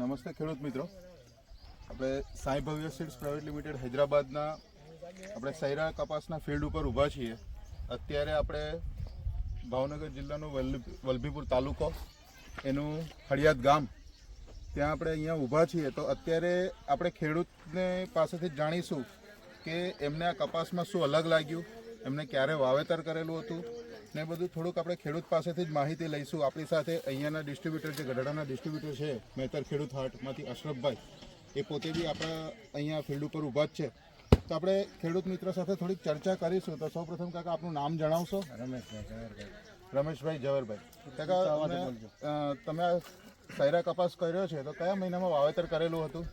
નમસ્તે ખેડૂત મિત્રો. આપણે સાંઈ ભવ્ય સીડ્સ પ્રાઇવેટ લિમિટેડ હૈદરાબાદના આપણે સૈરા કપાસના ફિલ્ડ ઉપર ઊભા છીએ. અત્યારે આપણે ભાવનગર જિલ્લાનો વલભીપુર તાલુકો, એનું હળિયાદ ગામ, ત્યાં આપણે અહીંયા ઊભા છીએ. તો અત્યારે આપણે ખેડૂતને પાસેથી જાણીશું કે એમને આ કપાસમાં શું અલગ લાગ્યું, એમને ક્યારે વાવેતર કરેલું હતું ને બધું થોડુંક આપણે ખેડૂત પાસેથી જ માહિતી લઈશું. આપણી સાથે અહીંયાના ડિસ્ટ્રીબ્યુટર છે ગઢડાના ડિસ્ટ્રીબ્યુટર છે મહેતર ખેડૂત હાટમાંથી અશરફભાઈ. એ પોતે બી આપણા અહીંયા ફિલ્ડ ઉપર ઊભા જ છે. તો આપણે ખેડૂત મિત્ર સાથે થોડીક ચર્ચા કરીશું. તો સૌપ્રથમ કાકા આપનું નામ જણાવશો? રમેશભાઈ રમેશભાઈ ઝવેરભાઈ કાકા તમે, તમે સૈરા કપાસ કર્યો છે તો કયા મહિનામાં વાવેતર કરેલું હતું?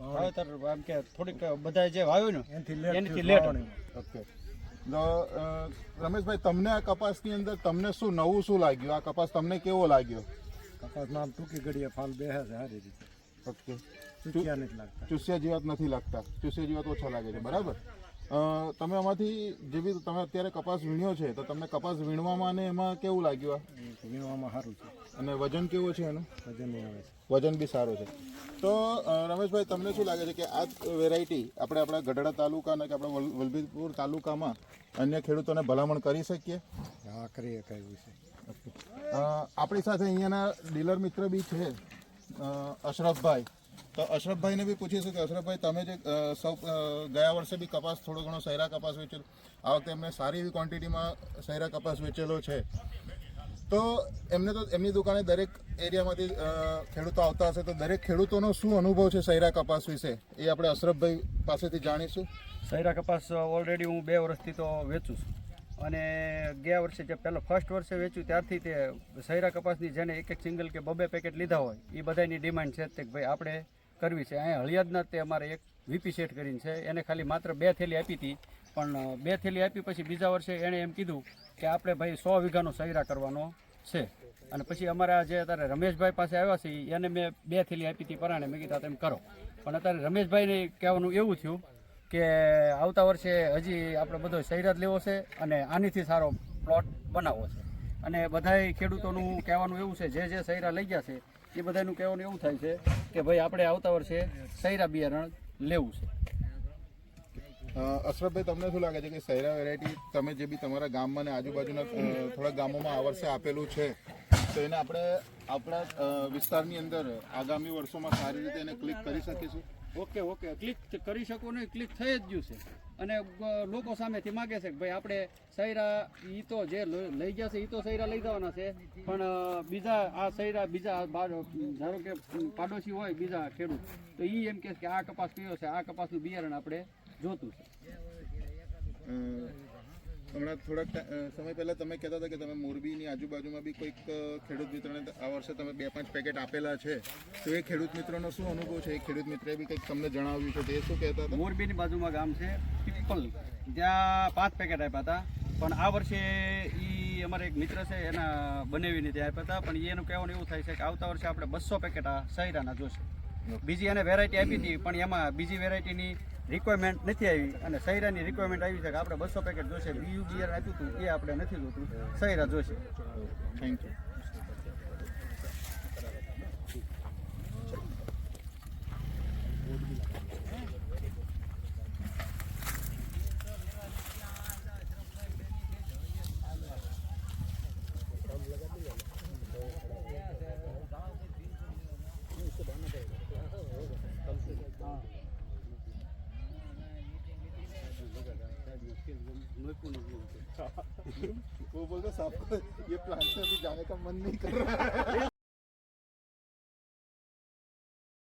વાવેતર એમ કે થોડીક બધા જે વાવ્યું ને એનાથી લેટ ઓકે. રમેશભાઈ તમને આ કપાસની અંદર તમને શું નવું શું લાગ્યું? આ કપાસ તમને કેવો લાગ્યો? કપાસમાં ટૂંકી ઘડીએ ફાલ બે છે સારી રીતે. ઓકે. ચૂસ્યા નથી લાગતા. ચૂસ્યા જીવાત નથી લાગતા. ચૂસ્યા જીવાત ઓછા લાગે છે બરાબર? તમે આમાંથી જેવી તમે અત્યારે કપાસ વીણ્યો છે તો તમને કપાસ વીણવામાં અને એમાં કેવું લાગ્યું આ? વીણવામાં સારું છે. અને વજન કેવું છે એનું? વજન વજન બી સારું છે. તો રમેશભાઈ તમને શું લાગે છે કે આ વેરાયટી આપણે આપણા ગઢડા તાલુકાના કે આપણા વલભીપુર તાલુકામાં અન્ય ખેડૂતોને ભલામણ કરી શકીએ? હા કરી શકાય છે આપણી સાથે અહીંયાના ડીલર મિત્ર બી છે અશરફભાઈ. તો અશરફભાઈને બી પૂછીશું કે અશરફભાઈ, તમે જે સૌ ગયા વર્ષે બી કપાસ થોડો ઘણો સહેરા કપાસ વેચેલો. આ વખતે એમને સારી એવી ક્વોન્ટિટીમાં સૈરા કપાસ વેચેલો છે. તો એમને તો, એમની દુકાને દરેક એરિયામાંથી ખેડૂતો આવતા હશે. તો દરેક ખેડૂતોનો શું અનુભવ છે સૈરા કપાસ વિશે? એ આપણે અશરફભાઈ પાસેથી જાણીશું. સૈરા કપાસ ઓલરેડી હું બે વર્ષથી તો વેચું છું. અને ગયા વર્ષે જે પહેલો ફર્સ્ટ વર્ષે વેચ્યું, ત્યારથી તે સૈરા કપાસની જેને એક એક સિંગલ કે બબે પેકેટ લીધા હોય, એ બધાની ડિમાન્ડ છે કે ભાઈ આપણે કરવી છે. અહીંયા હળિયાદના તે અમારે એક વીપી સેટ કરીને છે. એને ખાલી માત્ર બે થેલી આપી હતી, પણ બે થેલી આપી પછી બીજા વર્ષે એણે એમ કીધું કે આપણે ભાઈ સો વીઘાનો સૈરા કરવાનો છે. અને પછી અમારા જે અત્યારે રમેશભાઈ પાસે આવ્યા છે એને મેં બે થેલી આપી હતી પરાણે. મેં કીધા તેમ કરો. પણ અત્યારે રમેશભાઈને કહેવાનું એવું થયું કે આવતા વર્ષે હજી આપણે બધો જ લેવો છે અને આનીથી સારો પ્લોટ બનાવવો છે. અને બધાય ખેડૂતોનું કહેવાનું એવું છે, જે જે સૈરા લઈ ગયા છે એ બધાનું કહેવાનું એવું થાય છે કે ભાઈ આપણે આવતા વર્ષે સૈરા બિયારણ લેવું છે. અશરફભાઈ, તમને શું લાગે છે કે સૈરા વેરાયટી તમે જે બી તમારા ગામમાં અને આજુબાજુના થોડા ગામોમાં આ વર્ષે આપેલું છે, તો એને આપણે આપણા વિસ્તારની અંદર આગામી વર્ષોમાં સારી રીતે એને ક્લિક કરી શકીશું ઓકે ઓકે. ક્લિક કરી શકો ને ક્લિક થઈ જ ગયું છે. અને લોકો સામેથી માગે છે કે ભાઈ, આપણે સૈરા એ તો જે લઈ છે એ તો સૈરા લઈ જવાના છે. પણ બીજા, આ સૈરા, બીજા ધારો કે પાડોશી હોય બીજા ખેડૂત, તો એ એમ કે આ કપાસ કયો છે? આ કપાસનું બિયારણ આપણે જોતું છે. હમણાં થોડાક સમય પહેલા તમે કહેતા હતા કે તમે મોરબીની આજુબાજુમાં બી કોઈક ખેડૂત મિત્રને આ વર્ષે તમે બે પાંચ પેકેટ આપેલા છે. તો એ ખેડૂત મિત્રનો શું અનુભવ છે? એ ખેડૂત મિત્રે બી કંઈક તમને જણાવ્યું છે તો એ શું કહેતા હતા? મોરબીની બાજુમાં ગામ છે પીપલ ત્યાં પાંચ પેકેટ આપ્યા હતા. પણ આ વર્ષે એ અમારે એક મિત્ર છે એના બનાવીને ત્યાં આપ્યા હતા. પણ એનું કહેવાનું એવું થાય છે કે આવતા વર્ષે આપણે બસો પેકેટ આ શહેરાના જોશે. બીજી એને વેરાયટી આપી હતી પણ એમાં બીજી વેરાયટીની રિક્વાયરમેન્ટ નથી આવી અને સૈરાની રિક્વાયરમેન્ટ આવી છે કે આપણે બસો પેકેટ જોશે બીજું બિયર આપ્યું હતું, એ આપણે નથી જોતું. સૈરા જોશે. થેન્ક યુ वो बोलते साहब ये प्लांट से अभी जाने का मन नहीं कर रहा है